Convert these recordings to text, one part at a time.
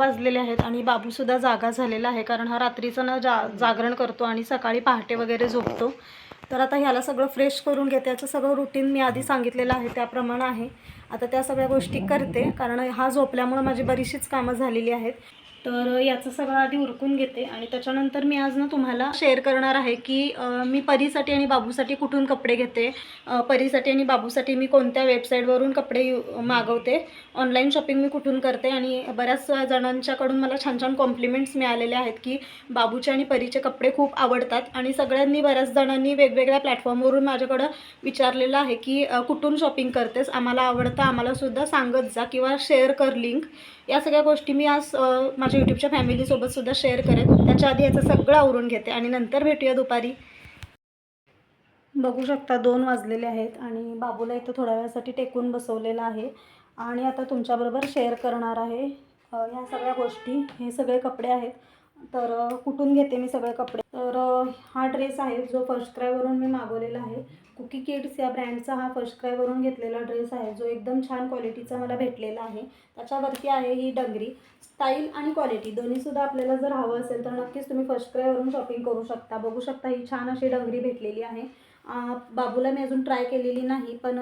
वाजलेले आहेत आणि बाबूसुद्धा जागा झालेला आहे कारण हा रात्रीचं ना जा जागरण करतो आणि सकाळी पहाटे वगैरे झोपतो. तर आता ह्याला सगळं फ्रेश करून घेते. याचं सगळं रुटीन मी आधी सांगितलेलं आहे त्याप्रमाणे आहे. आता त्या सगळ्या गोष्टी करते कारण हा झोपल्यामुळं माझी बरीचशीच कामं झालेली आहेत. तर याचं सगळं आधी उरकून घेते आणि त्याच्यानंतर मी आज ना तुम्हाला शेअर करणार आहे की मी परीसाठी आणि बाबूसाठी कुठून कपडे घेते परीसाठी आणि बाबूसाठी मी कोणत्या वेबसाईटवरून कपडे मागवते ऑनलाईन शॉपिंग मी कुठून करते आणि बऱ्याच जणांच्याकडून मला छान छान कॉम्प्लिमेंट्स मिळालेले आहेत की बाबूचे आणि परीचे कपडे खूप आवडतात आणि सगळ्यांनी बऱ्याच जणांनी वेगवेगळ्या प्लॅटफॉर्मवरून माझ्याकडं विचारलेलं आहे की कुठून शॉपिंग करतेस आम्हाला आवडतं आम्हालासुद्धा सांगत जा किंवा शेअर कर लिंक या सगळ्या गोष्टी मी आज माझ्या यूट्यूबच्या फॅमिलीसोबत सुद्धा शेअर करेन त्याच्या आधी याचं सगळं आवरून घेते आणि नंतर भेटूया दुपारी. बघू शकता दोन वाजलेले आहेत आणि बाबूला इथं थोड्या वेळासाठी टेकून बसवलेलं आहे. आणि आता तुमच्याबरोबर शेअर करणार आहे ह्या सगळ्या गोष्टी. हे सगळे कपडे आहेत. तर कुठून घेते मी सगळे कपडे? तर हा ड्रेस आहे जो फर्स्ट क्रायवरून मी मागवलेला आहे. कुकी किड्स या ब्रँडचा हा फर्स्ट क्रायवरून घेतलेला ड्रेस आहे जो एकदम छान क्वालिटीचा मला भेटलेला आहे. त्याच्यावरती आहे ही डंगरी. स्टाईल आणि क्वालिटी दोन्हीसुद्धा आपल्याला जर हवं असेल तर नक्कीच तुम्ही फर्स्ट क्रायवरून शॉपिंग करू शकता. बघू शकता ही छान अशी डंगरी भेटलेली आहे. बाबूला मी अजून ट्राय केलेली नाही पण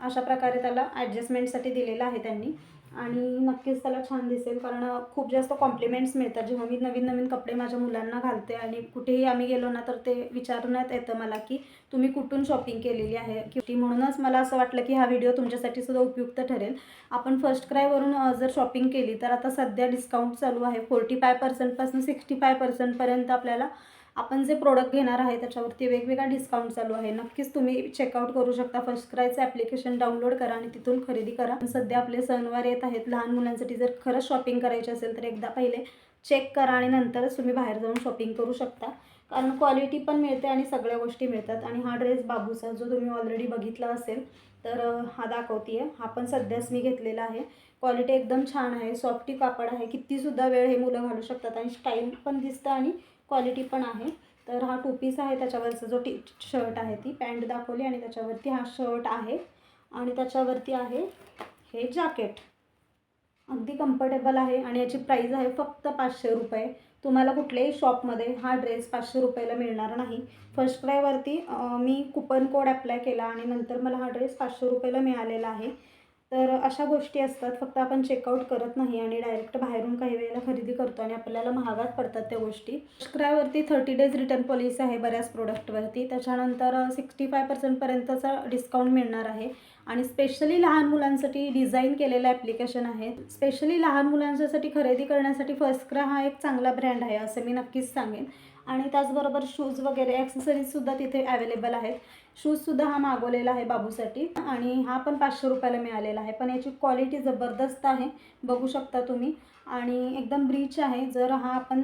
अशा प्रकारे त्याला ॲडजस्टमेंटसाठी दिलेलं आहे त्यांनी. आणि नक्कीच त्याला छान दिसेल कारण खूप जास्त कॉम्प्लिमेंट्स मिळतात. जेव्हा मी नवीन नवीन कपडे माझ्या मुलांना घालते आणि कुठेही आम्ही गेलो ना तर ते विचारण्यात येतं मला की तुम्ही कुठून शॉपिंग केलेली आहे? की म्हणूनच मला असं वाटलं की हा व्हिडिओ तुमच्यासाठी सुद्धा उपयुक्त ठरेल. आपण फर्स्ट क्रायवरून जर शॉपिंग केली तर आता सध्या डिस्काउंट चालू आहे. फोर्टी फाय पर्सेंटपासून सिक्स्टी फाय पर्सेंटपर्यंत आपल्याला आपण जे प्रोडक्ट घेणार आहे त्याच्यावरती वेगवेगळा डिस्काउंट चालू आहे. नक्कीच तुम्ही चेकआउट करू शकता. फर्स्ट क्रायचं ॲप्लिकेशन डाउनलोड करा आणि तिथून खरेदी करा. सध्या आपले सणवार येत आहेत. लहान मुलांसाठी जर खरंच शॉपिंग करायची असेल तर एकदा पहिले चेक करा आणि नंतरच तुम्ही बाहेर जाऊन शॉपिंग करू शकता. कारण क्वालिटी पण मिळते आणि सगळ्या गोष्टी मिळतात. आणि हा ड्रेस बाबूचा जो तुम्ही ऑलरेडी बघितला असेल तर हा दाखवते आहे हा पण सध्याच मी घेतलेला आहे. क्वालिटी एकदम छान आहे. सॉफ्टी कापड आहे. कितीसुद्धा वेळ हे मुलं घालू शकतात आणि स्टाईल पण दिसतं आणि क्वालिटी पण आहे. तर हा टू पीस आहे त्याच्यावरचा. जो टी शर्ट आहे ती पॅन्ट दाखवली आणि त्याच्यावरती हा शर्ट आहे. आणि त्याच्यावरती आहे हे जॅकेट. अगदी कम्फर्टेबल आहे आणि याची प्राईज आहे फक्त पाचशे रुपये. तुम्हाला कुठल्याही शॉपमध्ये हा ड्रेस पाचशे रुपयाला मिळणार नाही. फर्स्ट क्रायवरती मी कुपन कोड अप्लाय केला आणि नंतर मला हा ड्रेस पाचशे रुपयाला मिळालेला आहे. तर अशा गोष्टी असतात फक्त आपण चेकआउट करत नाही आणि डायरेक्ट बाहेरून काही वेळेला खरेदी करतो आणि आपल्याला महागात पडतात त्या गोष्टी. लष्करावरती थर्टी डेज रिटर्न पॉलिसी आहे बऱ्याच प्रोडक्टवरती त्याच्यानंतर सिक्स्टी फाय पर्सेंटपर्यंतचा डिस्काउंट मिळणार आहे. आणि स्पेशली लहान मुलांसाठी डिझाईन केलेलं ॲप्लिकेशन आहे. स्पेशली लहान मुलांच्यासाठी खरेदी करण्यासाठी फर्स्ट क्रा हा एक चांगला ब्रँड आहे असं मी नक्कीच सांगेन. आणि त्याचबरोबर शूज वगैरे ॲक्सेसरीजसुद्धा तिथे अवेलेबल आहेत. शूजसुद्धा हा मागवलेला आहे बाबूसाठी. आणि हा पण पाचशे रुपयाला मिळालेला आहे. पण याची क्वालिटी जबरदस्त आहे. बघू शकता तुम्ही. आणि एकदम ब्रीच आहे. जर हा आपण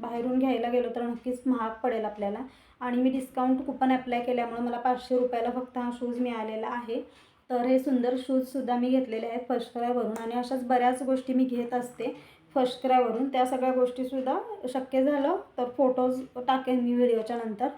बाहेरून घ्यायला गेलो तर नक्कीच महाग पडेल आपल्याला. आणि मी डिस्काउंट कुपन अप्लाय केल्यामुळे मला पाचशे रुपयाला फक्त हा शूज मिळालेला आहे. तर हे सुंदर शूजसुद्धा मी घेतलेले आहेत फर्स्ट क्रायवरून आणि अशाच बऱ्याच गोष्टी मी घेत असते. फर्स्टक्रायवरून त्या सगळ्या गोष्टीसुद्धा शक्य झालं तर फोटोज टाकेन मी व्हिडिओच्या नंतर.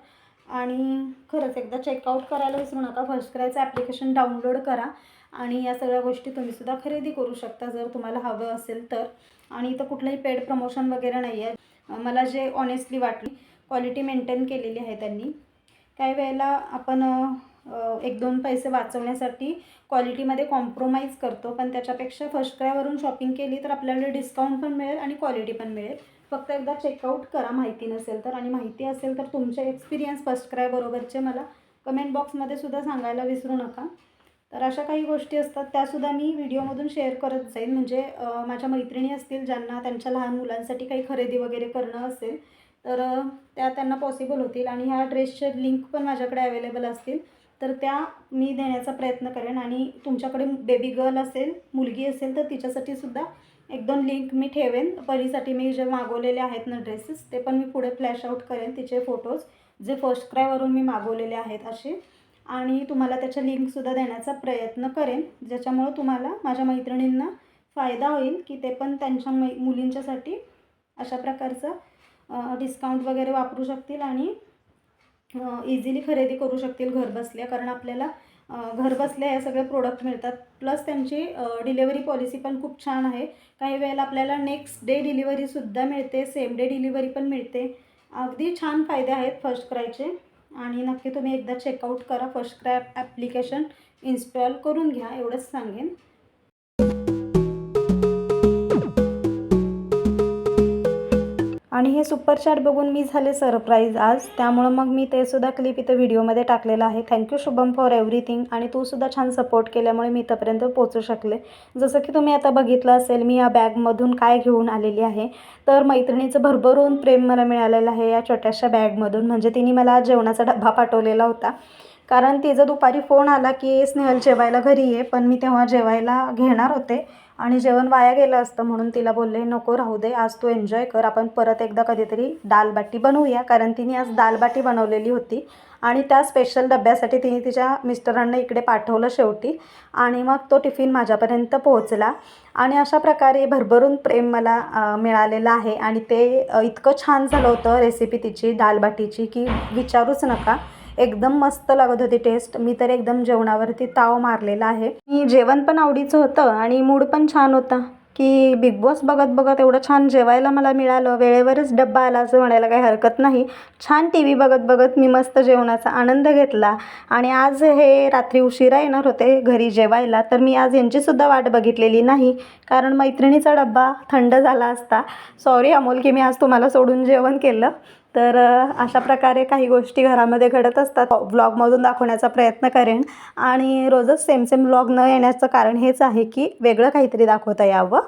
आणि खरंच एकदा चेकआउट करायला विसरू नका फर्स्टक्रायचं ॲप्लिकेशन डाउनलोड करा. आणि या सगळ्या गोष्टी तुम्हीसुद्धा खरेदी करू शकता जर तुम्हाला हवं असेल तर. आणि इथं कुठलंही पेड प्रमोशन वगैरे नाही आहे. मला जे ऑनेस्टली वाटली क्वालिटी मेंटेन केलेली आहे त्यांनी. काही वेळेला आपण एक दोन पैसे वाचवण्यासाठी क्वालिटीमध्ये कॉम्प्रोमाइज करतो. पण त्याच्यापेक्षा फर्स्ट क्रायवरून शॉपिंग केली तर आपल्याला डिस्काउंट पण मिळेल आणि क्वालिटी पण मिळेल. फक्त एकदा चेकआउट करा माहिती नसेल तर. आणि माहिती असेल तर तुमचे एक्सपिरियन्स फर्स्ट बरोबरचे मला कमेंट बॉक्समध्ये सुद्धा सांगायला विसरू नका. तर अशा काही गोष्टी असतात. त्यासुद्धा मी व्हिडिओमधून शेअर करत जाईन. म्हणजे माझ्या मैत्रिणी असतील ज्यांना त्यांच्या लहान मुलांसाठी काही खरेदी वगैरे करणं असेल तर त्या त्यांना पॉसिबल होतील. आणि ह्या ड्रेसचे लिंक पण माझ्याकडे अवेलेबल असतील. तर त्या मी देण्याचा प्रयत्न करेन आणि तुमच्याकडे बेबी गर्ल असेल मुलगी असेल तर तिच्यासाठी सुद्धा एक दोन लिंक मी ठेवेन. परीसाठी मी जे मागवलेले आहेत ना ड्रेसेस ते पण मी पुढे फ्लॅश आउट करेन तिचे फोटोज जे फर्स्ट क्रायवरून मी मागवलेले आहेत असे. आणि तुम्हाला त्याच्या लिंकसुद्धा देण्याचा प्रयत्न करेन ज्याच्यामुळं तुम्हाला माझ्या मैत्रिणींना फायदा होईल की ते पण त्यांच्या मै मुलींच्यासाठी अशा प्रकारचं डिस्काउंट वगैरे वापरू शकतील आणि इझिली खरेदी करू शकतील घरबसल्या कारण आपल्याला घरबसल्या या सगळे प्रोडक्ट मिळतात. प्लस त्यांची डिलेवरी पॉलिसी पण खूप छान आहे. काही वेळेला आपल्याला नेक्स्ट डे डिलिव्हरीसुद्धा मिळते सेम डे डिलिव्हरी पण मिळते. अगदी छान फायदे आहेत फर्स्ट क्रायचे आणि नक्की तुम्ही एकदा चेकआउट करा फर्स्ट क्राय ॲप्लिकेशन इन्स्टॉल करून घ्या एवढंच सांगेन. आणि हे सुपर चॅट बघून मी झाले सरप्राईज आज. त्यामुळं मग मी ते सुद्धा क्लिप इथं व्हिडिओमध्ये टाकलेलं आहे. थँक्यू शुभम फॉर एव्हरीथिंग आणि तू सुद्धा छान सपोर्ट केल्यामुळे मी इथंपर्यंत पोचू शकले. जसं की तुम्ही आता बघितलं असेल मी या बॅगमधून काय घेऊन आलेली आहे. तर मैत्रिणीचं भरभरून प्रेम मला मिळालेलं आहे या छोट्याशा बॅगमधून म्हणजे तिने मला जेवणाचा डब्बा पाठवलेला होता. कारण तिचा दुपारी फोन आला की स्नेहल जेवायला घरी ये. पण मी तेव्हा जेवायला घेणार होते. आणि जेवण वाया गेलं असतं म्हणून तिला बोलले नको राहू दे आज तू एन्जॉय कर आपण परत एकदा कधीतरी दालबाटी बनवूया. कारण तिने आज दालबाटी बनवलेली होती आणि त्या स्पेशल डब्यासाठी तिने तिच्या मिस्टरांना इकडे पाठवलं शेवटी आणि मग तो टिफिन माझ्यापर्यंत पोहोचला. आणि अशा प्रकारे भरभरून प्रेम मला मिळालेलं आहे आणि ते इतकं छान झालं होतं रेसिपी तिची दालबाटीची की विचारूच नका. एकदम मस्त लागत होती टेस्ट मी तर एकदम जेवणावरती ताव मारलेला आहे. मी जेवण पण आवडीचं होतं आणि मूड पण छान होता. की बिग बॉस बघत बघत एवढं छान जेवायला मला मिळालं. वेळेवरच डब्बा आला असं म्हणायला काही हरकत नाही. छान टी व्ही बघत बघत मी मस्त जेवणाचा आनंद घेतला. आणि आज हे रात्री उशिरा येणार होते घरी जेवायला. तर मी आज यांचीसुद्धा वाट बघितलेली नाही. कारण मैत्रिणीचा डब्बा थंड झाला असता. सॉरी अमोल की मी आज तुम्हाला सोडून जेवण केलं. तर अशा प्रकारे काही गोष्टी घरामध्ये घडत असतात. व्लॉगमधून दाखवण्याचा प्रयत्न करेन. आणि रोजच सेम सेम व्लॉग न येण्याचं कारण हेच आहे की वेगळं काहीतरी दाखवता यावं.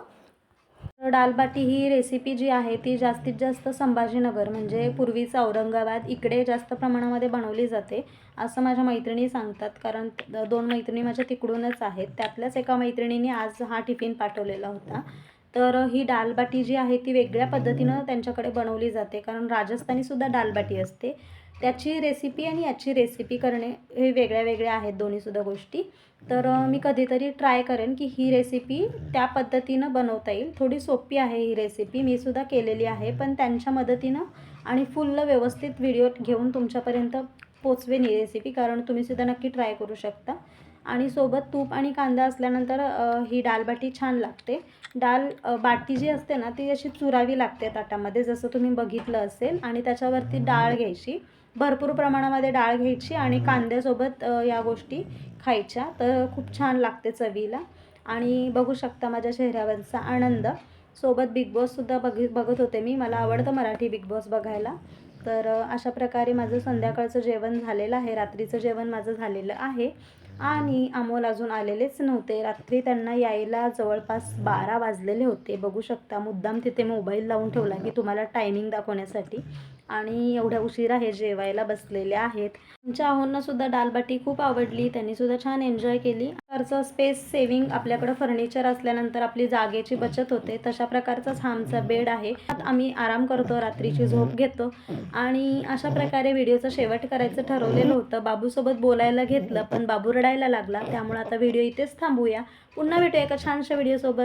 डालबाटी ही रेसिपी जी आहे ती जास्तीत जास्त संभाजीनगर म्हणजे पूर्वीच औरंगाबाद इकडे जास्त प्रमाणामध्ये बनवली जाते असं माझ्या मैत्रिणी सांगतात. कारण दोन मैत्रिणी माझ्या तिकडूनच आहेत. त्यातल्याच एका मैत्रिणीने आज हा टिफिन पाठवलेला होता. तर ही डालबाटी जी आहे ती वेगळ्या पद्धतीनं त्यांच्याकडे बनवली जाते. कारण राजस्थानीसुद्धा दालबाटी असते. त्याची रेसिपी आणि याची रेसिपी करणे हे वेगळ्या वेगळ्या आहेत दोन्हीसुद्धा गोष्टी. तर मी कधीतरी ट्राय करेन की ही रेसिपी त्या पद्धतीनं बनवता येईल. थोडी सोपी आहे ही रेसिपी मी सुद्धा केलेली आहे. पण त्यांच्या मदतीनं आणि फुल्ल व्यवस्थित व्हिडिओ घेऊन तुमच्यापर्यंत पोचवेन ही रेसिपी कारण तुम्हीसुद्धा नक्की ट्राय करू शकता. आणि सोबत तूप आणि कांदा असल्यानंतर ही डालबाटी छान लागते. डाल बाटी जी असते ना ती अशी चुरावी लागते ताटामध्ये जसं तुम्ही बघितलं असेल. आणि त्याच्यावरती डाळ घ्यायची. भरपूर प्रमाणामध्ये डाळ घ्यायची आणि कांद्यासोबत या गोष्टी खायच्या. तर खूप छान लागते चवीला. आणि बघू शकता माझ्या चेहऱ्यावरचा आनंद. सोबत बिग बॉससुद्धा बघ बघत होते मी. मला आवडतं मराठी बिग बॉस बघायला. तर अशा प्रकारे माझं संध्याकाळचं जेवण झालेलं आहे. रात्रीचं जेवण माझं झालेलं आहे. आणि अमोल अजून आलेलेच नव्हते. रात्री त्यांना यायला जवळपास बारा वाजलेले होते. बघू शकता मुद्दाम तिथे मोबाईल लावून ठेवला की तुम्हाला टायमिंग दाखवण्यासाठी. आणि एवढ्या उशिरा हे जेवायला बसलेले आहेत. आमच्या आहोंना सुद्धा डालबाटी खूप आवडली त्यांनी सुद्धा छान एन्जॉय केली. प्रकारचं स्पेस सेविंग आपल्याकडं फर्निचर असल्यानंतर आपली जागेची बचत होते. तशा प्रकारचाच हा आमचा बेड आहे. आम्ही आराम करतो रात्रीची झोप घेतो. आणि अशा प्रकारे व्हिडिओचा शेवट करायचं ठरवलेलं होतं. बाबूसोबत बोलायला घेतलं पण बाबू रडायला लागला. त्यामुळे आता व्हिडिओ इथेच थांबूया. पुन्हा भेटूया एका छानशा व्हिडिओसोबत